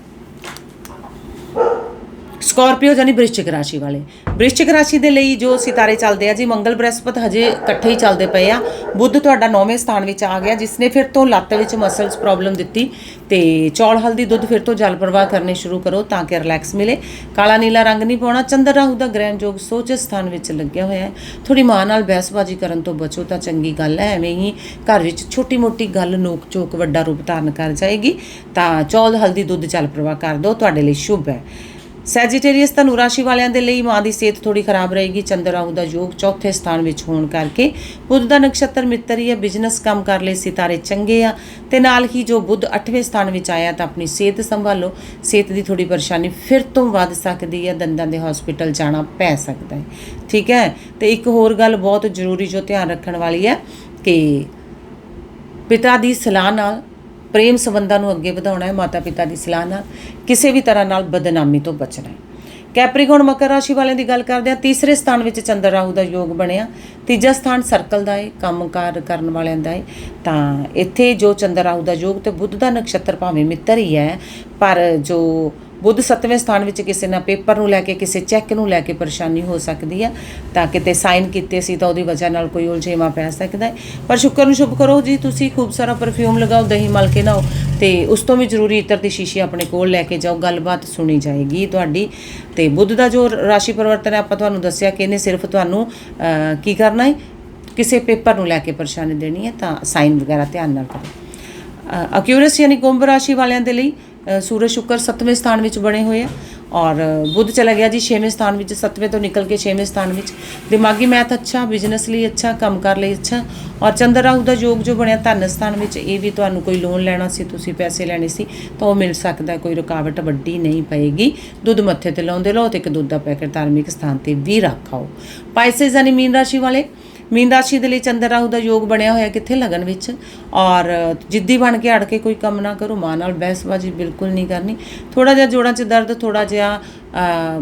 ਸਕਾਰਪੀਓ ਜਾਨੀ ਬ੍ਰਿਸ਼ਚਿਕ ਰਾਸ਼ੀ ਵਾਲੇ। ਬ੍ਰਿਸ਼ਚਿਕ ਰਾਸ਼ੀ ਦੇ ਲਈ ਜੋ ਸਿਤਾਰੇ ਚੱਲਦੇ ਆ ਜੀ, ਮੰਗਲ ਬ੍ਰਹਸਪਤ ਹਜੇ ਇਕੱਠੇ ਹੀ ਚੱਲਦੇ ਪਏ ਆ। ਬੁੱਧ ਤੁਹਾਡਾ 9ਵੇਂ ਸਥਾਨ ਵਿੱਚ ਆ ਗਿਆ ਜਿਸ ਨੇ ਫਿਰ ਤੋਂ ਲੱਤ ਵਿੱਚ ਮਸਲਸ ਪ੍ਰੋਬਲਮ ਦਿੱਤੀ ਤੇ ਚੌਲ, ਹਲਦੀ, ਦੁੱਧ ਫਿਰ ਤੋਂ ਜਲ ਪ੍ਰਵਾਹ ਕਰਨੇ ਸ਼ੁਰੂ ਕਰੋ ਤਾਂ ਕਿ ਰਿਲੈਕਸ ਮਿਲੇ। ਕਾਲਾ ਨੀਲਾ ਰੰਗ ਨਹੀਂ ਪਾਉਣਾ, ਚੰਦਰ ਰਾਹੂ ਦਾ ਗ੍ਰਹਿਣ ਯੋਗ ਸੋਚ ਸਥਾਨ ਵਿੱਚ ਲੱਗਿਆ ਹੋਇਆ ਹੈ। ਥੋੜੀ ਮਾਂ ਨਾਲ ਬਹਿਸਬਾਜ਼ੀ ਕਰਨ ਤੋਂ ਬਚੋ ਤਾਂ ਚੰਗੀ ਗੱਲ ਹੈ, ਐਵੇਂ ਹੀ ਘਰ ਵਿੱਚ ਛੋਟੀ ਮੋਟੀ ਗੱਲ ਨੋਕ ਝੋਕ ਵੱਡਾ ਰੂਪ ਧਾਰਨ ਕਰ ਜਾਏਗੀ ਤਾਂ ਚੌਲ, ਹਲਦੀ, ਦੁੱਧ ਜਲ ਪ੍ਰਵਾਹ ਕਰ ਦਿਓ, ਤੁਹਾਡੇ ਲਈ ਸ਼ੁਭ ਹੈ। ਸੈਜੀਟੇਰੀਅਸ ਧਨੁ ਰਾਸ਼ੀ ਵਾਲਿਆਂ ਦੇ ਲਈ ਮਾਂ ਦੀ ਸਿਹਤ ਥੋੜੀ ਖਰਾਬ ਰਹੇਗੀ, ਚੰਦਰ ਰਾਹੂ ਦਾ ਯੋਗ ਚੌਥੇ ਸਥਾਨ ਵਿੱਚ ਹੋਣ ਕਰਕੇ। ਬੁੱਧ ਦਾ ਨਕਸ਼ਤਰ ਮਿੱਤਰ ਹੀ ਹੈ, ਬਿਜ਼ਨਸ ਕੰਮ ਕਰ ਲਈ ਸਿਤਾਰੇ ਚੰਗੇ ਆ, ਤੇ ਨਾਲ ਹੀ ਜੋ ਬੁੱਧ 8ਵੇਂ ਸਥਾਨ ਵਿੱਚ ਆਇਆ ਤਾਂ ਆਪਣੀ ਸਿਹਤ ਸੰਭਾਲੋ। ਸਿਹਤ ਦੀ ਥੋੜੀ ਪਰੇਸ਼ਾਨੀ ਫਿਰ ਤੋਂ ਵੱਧ ਸਕਦੀ ਹੈ, ਦੰਦਾਂ ਦੇ ਹਸਪੀਟਲ ਜਾਣਾ ਪੈ ਸਕਦਾ ਹੈ। ਠੀਕ ਹੈ? ਤੇ ਇੱਕ ਹੋਰ ਗੱਲ ਬਹੁਤ ਜ਼ਰੂਰੀ ਜੋ ਧਿਆਨ ਰੱਖਣ ਵਾਲੀ ਹੈ ਕਿ ਪਿਤਾ ਦੀ ਸਲਾਹ ਨਾਲ ਪ੍ਰੇਮ ਸੰਬੰਧਾਂ ਨੂੰ ਅੱਗੇ ਵਧਾਉਣਾ ਹੈ ਮਾਤਾ ਪਿਤਾ ਦੀ ਸਲਾਹ ਨਾਲ ਕਿਸੇ ਵੀ ਤਰ੍ਹਾਂ ਨਾਲ ਬਦਨਾਮੀ ਤੋਂ ਬਚਣਾ ਹੈ। ਕੈਪਰੀਕੌਨ ਮਕਰ ਰਾਸ਼ੀ ਵਾਲਿਆਂ ਦੀ ਗੱਲ ਕਰਦੇ ਆ ਤੀਸਰੇ ਸਥਾਨ ਵਿੱਚ ਚੰਦਰ ਰਾਹੂ ਦਾ ਯੋਗ ਬਣਿਆ। ਤੀਜਾ ਸਥਾਨ ਸਰਕਲ ਦਾ ਹੈ, ਕੰਮਕਾਰ ਕਰਨ ਵਾਲਿਆਂ ਦਾ ਹੈ। ਤਾਂ ਇੱਥੇ ਜੋ ਚੰਦਰ ਰਾਹੂ ਦਾ ਯੋਗ ਤੇ ਬੁੱਧ ਦਾ ਨਕਸ਼ਤਰ ਭਾਵੇਂ ਮਿੱਤਰ ਹੀ ਹੈ, ਪਰ ਜੋ ਬੁੱਧ ਸੱਤਵੇਂ ਸਥਾਨ ਵਿੱਚ ਕਿਸੇ ਨਾ ਪੇਪਰ ਨੂੰ ਲੈ ਕੇ, ਕਿਸੇ ਚੈੱਕ ਨੂੰ ਲੈ ਕੇ ਪਰੇਸ਼ਾਨੀ ਹੋ ਸਕਦੀ ਹੈ ਤਾਂ ਕਿਤੇ ਸਾਈਨ ਕੀਤੇ ਸੀ ਤਾਂ ਉਹਦੀ ਵਜ੍ਹਾ ਨਾਲ ਕੋਈ ਉਲਝੇਵਾ ਪੈ ਸਕਦਾ ਹੈ। ਪਰ ਸ਼ੁਕਰ ਨੂੰ ਸ਼ੁਭ ਕਰੋ ਜੀ, ਤੁਸੀਂ ਖੂਬ ਸਾਰਾ ਪਰਫਿਊਮ ਲਗਾਓ, ਦਹੀਂ ਮਲ ਕੇ ਨਾਓ ਤੇ ਉਸ ਤੋਂ ਵੀ ਜ਼ਰੂਰੀ ਇਤਰ ਦੀ ਸ਼ੀਸ਼ੀ ਆਪਣੇ ਕੋਲ ਲੈ ਕੇ ਜਾਓ, ਗੱਲਬਾਤ ਸੁਣੀ ਜਾਏਗੀ ਤੁਹਾਡੀ। ਤੇ ਬੁੱਧ ਦਾ ਜੋ ਰਾਸ਼ੀ ਪਰਿਵਰਤਨ ਹੈ, ਆਪਾਂ ਤੁਹਾਨੂੰ ਦੱਸਿਆ ਕਿ ਇਹਨੇ ਸਿਰਫ ਤੁਹਾਨੂੰ ਕੀ ਕਰਨਾ ਹੈ? ਕਿਸੇ ਪੇਪਰ ਨੂੰ ਲੈ ਕੇ ਪਰੇਸ਼ਾਨੀ ਦੇਣੀ ਹੈ, ਤਾਂ ਸਾਈਨ ਵਗੈਰਾ ਧਿਆਨ ਨਾਲ ਕਰੋ। ਅਕਿਊਰਸ ਯਾਨੀ ਕੁੰਭ ਰਾਸ਼ੀ ਵਾਲਿਆਂ ਦੇ ਲਈ ਸੂਰਜ ਸ਼ੁਕਰ 7ਵੇਂ ਸਥਾਨ ਵਿੱਚ ਬਣੇ ਹੋਏ ਆ ਔਰ ਬੁੱਧ ਚਲਾ ਗਿਆ ਜੀ 6ਵੇਂ ਸਥਾਨ ਵਿੱਚ 7ਵੇਂ ਤੋਂ ਨਿਕਲ ਕੇ 6ਵੇਂ ਸਥਾਨ ਵਿੱਚ। ਦਿਮਾਗੀ ਮੈਥ ਅੱਛਾ, ਬਿਜ਼ਨਸ ਲਈ ਅੱਛਾ ਕੰਮਕਾਰ ਲਈ ਅੱਛਾ ਔਰ ਚੰਦਰ ਰਾਹੂ ਦਾ ਯੋਗ ਜੋ ਬਣਿਆ ਧਨ ਸਥਾਨ ਵਿੱਚ, ਇਹ ਵੀ ਤੁਹਾਨੂੰ ਕੋਈ ਲੋਨ ਲੈਣਾ ਸੀ, ਤੁਸੀਂ ਪੈਸੇ ਲੈਣੇ ਸੀ ਤਾਂ ਉਹ ਮਿਲ ਸਕਦਾ, ਕੋਈ ਰੁਕਾਵਟ ਵੱਡੀ ਨਹੀਂ ਪਏਗੀ। ਦੁੱਧ ਮੱਥੇ ਤੇ ਲਾਉਂਦੇ ਲਓ ਤੇ ਇੱਕ ਦੁੱਧ ਦਾ ਪੈਕੇਟ ਧਾਰਮਿਕ ਸਥਾਨ ਤੇ ਵੀ ਰੱਖਾਓ ਪਾਈਸਸ ਯਾਨੀ ਮੀਨ ਰਾਸ਼ੀ ਵਾਲੇ ਮੀਨ ਰਾਸ਼ੀ ਦੇ ਲਈ ਚੰਦਰ ਰਾਹੂ ਦਾ ਯੋਗ ਬਣਿਆ ਹੋਇਆ ਕਿੱਥੇ ਲਗਨ ਵਿੱਚ? ਔਰ ਜਿੱਦੀ ਬਣ ਕੇ ਅੜ ਕੇ ਕੋਈ ਕੰਮ ਨਾ ਕਰੋ, ਮਾਂ ਨਾਲ ਬਹਿਸਬਾਜ਼ੀ ਬਿਲਕੁਲ ਨਹੀਂ ਕਰਨੀ। ਥੋੜਾ ਜਿਹਾ ਜੋੜਾਂ 'ਚ ਦਰਦ ਥੋੜਾ ਜਿਹਾ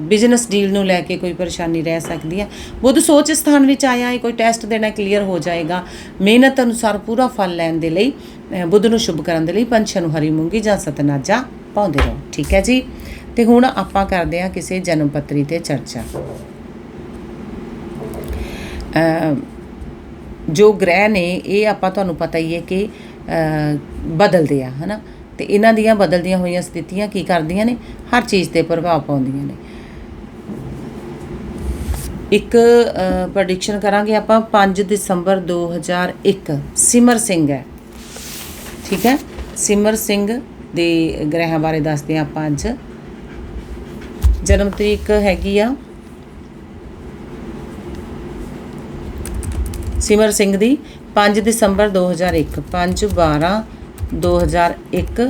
ਬਿਜ਼ਨਸ ਡੀਲ ਨੂੰ ਲੈ ਕੇ ਕੋਈ ਪਰੇਸ਼ਾਨੀ ਰਹਿ ਸਕਦੀ ਹੈ ਬੁੱਧ ਸੋਚ ਸਥਾਨ ਵਿੱਚ ਆਇਆ ਹੈ, ਕੋਈ ਟੈਸਟ ਦੇਣਾ ਕਲੀਅਰ ਹੋ ਜਾਏਗਾ। ਮਿਹਨਤ ਅਨੁਸਾਰ ਪੂਰਾ ਫਲ ਲੈਣ ਦੇ ਲਈ ਬੁੱਧ ਨੂੰ ਸ਼ੁਭ ਕਰਨ ਦੇ ਲਈ ਪੰਛੀਆਂ ਨੂੰ ਹਰੀ ਮੂੰਗੀ ਜਾਂ ਸਤਨਾਜਾ ਪਾਉਂਦੇ ਰਹੋ। ਠੀਕ ਹੈ ਜੀ? ਤੇ ਹੁਣ ਆਪਾਂ ਕਰਦੇ ਹਾਂ ਕਿਸੇ ਜਨਮ ਪੱਤਰੀ ਤੇ ਚਰਚਾ। ਜੋ ਗ੍ਰਹਿ ਨੇ, ਇਹ ਆਪਾਂ ਤੁਹਾਨੂੰ ਪਤਾ ਹੀ ਹੈ ਕਿ ਬਦਲਦੇ ਆ, ਹਨਾ? ਤੇ ਇਹਨਾਂ ਦੀਆਂ ਬਦਲਦੀਆਂ ਹੋਈਆਂ ਸਥਿਤੀਆਂ ਕੀ ਕਰਦੀਆਂ ਨੇ? ਹਰ ਚੀਜ਼ ਤੇ ਪ੍ਰਭਾਵ ਪਾਉਂਦੀਆਂ ਨੇ। ਇੱਕ ਪ੍ਰੈਡਿਕਸ਼ਨ ਕਰਾਂਗੇ ਆਪਾਂ 5 ਦਸੰਬਰ 2001 ਸਿਮਰ ਸਿੰਘ ਹੈ। ਠੀਕ ਹੈ? ਸਿਮਰ ਸਿੰਘ ਦੇ ਗ੍ਰਹਿਾਂ ਬਾਰੇ ਦੱਸਦੇ ਹਾਂ ਆਪਾਂ ਅੱਜ। ਜਨਮ ਤਰੀਕ ਹੈਗੀ ਆ ਸਿਮਰ ਸਿੰਘ ਦੀ 5 ਦਸੰਬਰ 2001 5 12 2001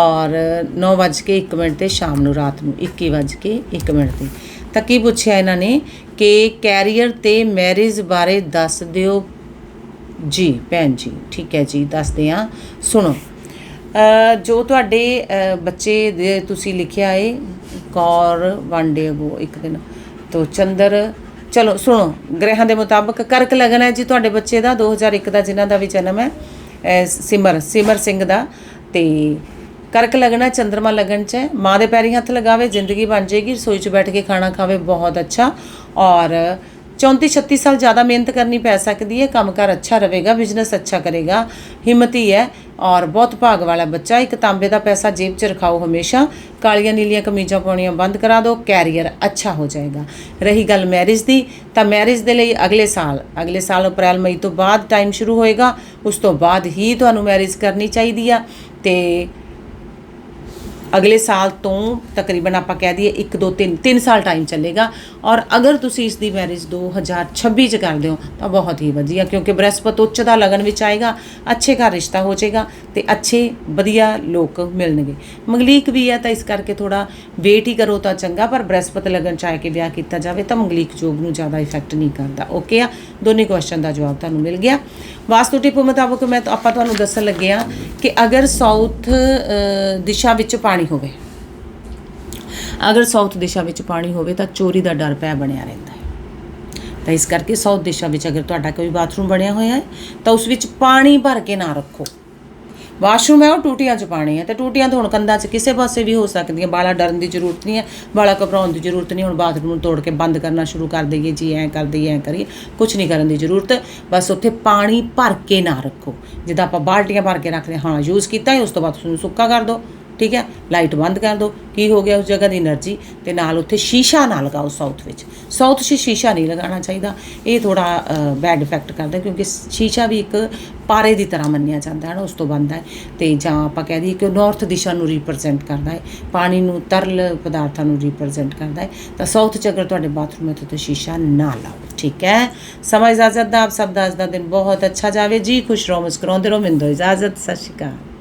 ਔਰ 9:01 ਮਿੰਟ ਤੇ ਸ਼ਾਮ ਨੂੰ, ਰਾਤ ਨੂੰ 21:01 ਮਿੰਟ ਤੇ। ਤਾਂ ਕੀ ਪੁੱਛਿਆ ਇਹਨਾਂ ਨੇ ਕਿ ਕੈਰੀਅਰ ਤੇ ਮੈਰਿਜ ਬਾਰੇ ਦੱਸ ਦਿਓ? ਜੀ, ਭੈਣ ਜੀ, ਠੀਕ ਹੈ ਜੀ, ਦੱਸਦੇ ਆ ਸੁਣੋ ਜੋ ਤੁਹਾਡੇ ਬੱਚੇ ਦੇ ਤੁਸੀਂ ਲਿਖਿਆ ਏ, ਕੌਰ ਵਨ ਡੇ ਅਗੋ ਇੱਕ ਦਿਨ ਤੋ ਚੰਦਰ ਚਲੋ, ਸੁਣੋ, ਗ੍ਰਹਿਾਂ ਦੇ ਮੁਤਾਬਕ ਕਰਕ ਲਗਨ ਹੈ ਜੀ ਤੁਹਾਡੇ ਬੱਚੇ ਦਾ 2001 ਦਾ ਜਿਨ੍ਹਾਂ ਦਾ ਵੀ ਜਨਮ ਹੈ ਸਿਮਰ ਸਿਮਰ ਸਿੰਘ ਦਾ। ਤੇ ਕਰਕ ਲੱਗਣਾ ਚੰਦਰਮਾ ਲੱਗਣ ਚ ਹੈ, ਮਾਂ ਦੇ ਪੈਰੀ ਹੱਥ ਲਗਾਵੇ, ਜ਼ਿੰਦਗੀ ਬਣ ਜਾਏਗੀ, ਰਸੋਈ 'ਚ ਬੈਠ ਕੇ ਖਾਣਾ ਖਾਵੇ, ਬਹੁਤ ਅੱਛਾ। ਔਰ 34 36 ਸਾਲ ਜ਼ਿਆਦਾ ਮਿਹਨਤ ਕਰਨੀ ਪੈ ਸਕਦੀ ਹੈ ਕੰਮਕਾਰ ਅੱਛਾ ਰਹੇਗਾ ਬਿਜ਼ਨਸ ਅੱਛਾ ਕਰੇਗਾ, ਹਿੰਮਤੀ ਹੈ ਔਰ ਬਹੁਤ ਭਾਗ ਵਾਲਾ ਬੱਚਾ, ਇੱਕ ਤਾਂਬੇ ਦਾ ਪੈਸਾ ਜੇਬ 'ਚ ਰਖਾਓ ਹਮੇਸ਼ਾ, ਕਾਲੀਆਂ ਨੀਲੀਆਂ ਕਮੀਜ਼ਾਂ ਪਾਉਣੀਆਂ ਬੰਦ ਕਰਾ ਦਿਓ ਕੈਰੀਅਰ ਅੱਛਾ ਹੋ ਜਾਏਗਾ। ਰਹੀ ਗੱਲ ਮੈਰਿਜ ਦੀ, ਤਾਂ ਮੈਰਿਜ ਦੇ ਲਈ ਅਗਲੇ ਸਾਲ ਅਗਲੇ ਸਾਲ ਅਪ੍ਰੈਲ, ਮਈ ਤੋਂ ਬਾਅਦ ਟਾਈਮ ਸ਼ੁਰੂ ਹੋਏਗਾ, ਉਸ ਤੋਂ ਬਾਅਦ ਹੀ ਤੁਹਾਨੂੰ ਮੈਰਿਜ ਕਰਨੀ ਚਾਹੀਦੀ ਆ ਤੇ ਅਗਲੇ ਸਾਲ ਤੋਂ ਤਕਰੀਬਨ ਆਪਾਂ ਕਹਿ ਦਈਏ 1 2 3 3 ਸਾਲ ਟਾਈਮ ਚੱਲੇਗਾ। ਔਰ ਅਗਰ ਤੁਸੀਂ ਇਸ ਦੀ ਮੈਰਿਜ 2026 ਚ ਕਰਦੇ ਹੋ, ਤਾਂ ਬਹੁਤ ਹੀ ਵਧੀਆ, ਕਿਉਂਕਿ ਬ੍ਰਹਸਪਤ ਉੱਚ ਦਾ ਲਗਨ ਵਿੱਚ ਆਏਗਾ, ਅੱਛੇ ਘਰ ਰਿਸ਼ਤਾ ਹੋ ਜਾਏਗਾ ਤੇ ਅੱਛੇ, ਵਧੀਆ ਲੋਕ ਮਿਲਣਗੇ। ਮੰਗਲੀਕ ਵੀ ਹੈ ਤਾਂ ਇਸ ਕਰਕੇ ਥੋੜਾ ਵੇਟ ਹੀ ਕਰੋ ਤਾਂ ਚੰਗਾ, ਪਰ ਬ੍ਰਹਸਪਤ ਲਗਨ ਚ ਆ ਕੇ ਵਿਆਹ ਕੀਤਾ ਜਾਵੇ ਤਾਂ ਮੰਗਲੀਕ ਜੋਗ ਨੂੰ ਜ਼ਿਆਦਾ ਇਫੈਕਟ ਨਹੀਂ ਕਰਦਾ। ਓਕੇ ਆ? ਦੋਨੇ ਕੁਐਸਚਨ ਦਾ ਜਵਾਬ ਤੁਹਾਨੂੰ ਮਿਲ ਗਿਆ। ਵਾਸਤੂ ਟਿਪ ਮੁਤਾਬਕ ਮੈਂ ਆਪਾਂ ਤੁਹਾਨੂੰ ਦੱਸਣ ਲੱਗੇ ਆ ਕਿ ਅਗਰ ਸਾਊਥ ਦਿਸ਼ਾ ਵਿੱਚ ਪਾਣੀ ਹੋਵੇ। ਅਗਰ ਸਾਊਥ ਦਿਸ਼ਾ ਵਿੱਚ ਪਾਣੀ ਹੋਵੇ ਤਾਂ ਚੋਰੀ ਦਾ ਡਰ ਪੈ ਬਣਿਆ ਰਹਿੰਦਾ ਹੈ। ਤਾਂ ਇਸ ਕਰਕੇ ਸਾਊਥ ਦਿਸ਼ਾ ਵਿੱਚ ਅਗਰ ਤੁਹਾਡਾ ਕੋਈ ਬਾਥਰੂਮ ਬਣਿਆ ਹੋਇਆ ਹੈ, ਤਾਂ ਉਸ ਵਿੱਚ ਪਾਣੀ ਭਰ ਕੇ ਨਾ ਰੱਖੋ। ਵਾਸ਼ਰੂਮ ਹੈ, ਉਹ ਟੂਟੀਆਂ 'ਚ ਪਾਣੀ ਹੈ, ਤੇ ਟੂਟੀਆਂ ਤਾਂ ਹੁਣ ਕੰਧਾਂ 'ਚ ਕਿਸੇ ਪਾਸੇ ਵੀ ਹੋ ਸਕਦੀਆਂ। ਬਾਲਾ ਡਰਨ ਦੀ ਜ਼ਰੂਰਤ ਨਹੀਂ ਹੈ, ਬਾਲਾ ਘਬਰਾਉਣ ਦੀ ਜ਼ਰੂਰਤ ਨਹੀਂ, ਹੁਣ ਬਾਥਰੂਮ ਨੂੰ ਤੋੜ ਕੇ ਬੰਦ ਕਰਨਾ ਸ਼ੁਰੂ ਕਰ ਦਈਏ, ਜੀ ਐਂ ਕਰ ਦਈਏ, ਐਂ ਕਰੀਏ ਕੁਝ ਨਹੀਂ ਕਰਨ ਦੀ ਜ਼ਰੂਰਤ। ਬਸ ਉੱਥੇ ਪਾਣੀ ਭਰ ਕੇ ਨਾ ਰੱਖੋ। ਜਿੱਦਾਂ ਆਪਾਂ ਬਾਲਟੀਆਂ ਭਰ ਕੇ ਰੱਖਦੇ ਹਾਂ ਯੂਜ਼ ਕੀਤਾ ਹੈ, ਉਸ ਤੋਂ ਬਾਅਦ ਉਸਨੂੰ ਸੁੱਕਾ ਕਰ ਦਿਓ। ਠੀਕ ਹੈ? ਲਾਈਟ ਬੰਦ ਕਰ ਦਿਓ ਕੀ ਹੋ ਗਿਆ? ਉਸ ਜਗ੍ਹਾ ਦੀ એનર્ਜੀ ਤੇ ਨਾਲ ਉੱਥੇ ਸ਼ੀਸ਼ਾ ਨਾ ਲਗਾਓ ਸਾਊਥ ਵਿੱਚ। ਸਾਊਥ 'ਚ ਸ਼ੀਸ਼ਾ ਨਹੀਂ ਲਗਾਉਣਾ ਚਾਹੀਦਾ। ਇਹ ਥੋੜਾ ਬੈਡ ਇਫੈਕਟ ਕਰਦਾ ਕਿਉਂਕਿ ਸ਼ੀਸ਼ਾ ਵੀ ਇੱਕ ਪਾਰੇ ਦੀ ਤਰ੍ਹਾਂ ਮੰਨਿਆ ਜਾਂਦਾ ਹੈ ਨਾ, ਉਸ ਤੋਂ ਬਣਦਾ ਹੈ। ਤੇ ਜਾਂ ਆਪਾਂ ਕਹਿ ਦਈਏ ਕਿ ਨਾਰਥ ਦਿਸ਼ਾ ਨੂੰ ਰਿਪਰੈਜ਼ੈਂਟ ਕਰਦਾ ਹੈ। ਪਾਣੀ ਨੂੰ ਤਰਲ ਪਦਾਰਥਾਂ ਨੂੰ ਰਿਪਰੈਜ਼ੈਂਟ ਕਰਦਾ ਹੈ। ਤਾਂ ਸਾਊਥ 'ਚ ਅਗਰ ਤੁਹਾਡੇ ਬਾਥਰੂਮ ਵਿੱਚ ਤਾਂ ਸ਼ੀਸ਼ਾ ਨਾ ਲਾਓ। ਠੀਕ ਹੈ? ਸਮਾਂ ਇਜਾਜ਼ਤ ਦਾ ਆਪ ਸਭ ਦਾ ਅੱਜ ਦਾ ਦਿਨ ਬਹੁਤ ਅੱਛਾ ਜਾਵੇ। ਜੀ ਖੁਸ਼ ਰਹੋ, ਮੁਸਕਰਾਉਂਦੇ ਰਹੋ। ਮਿੰਦੋ ਇਜਾਜ਼ਤ। ਸਤਿ ਸ਼੍ਰੀ ਅਕਾਲ।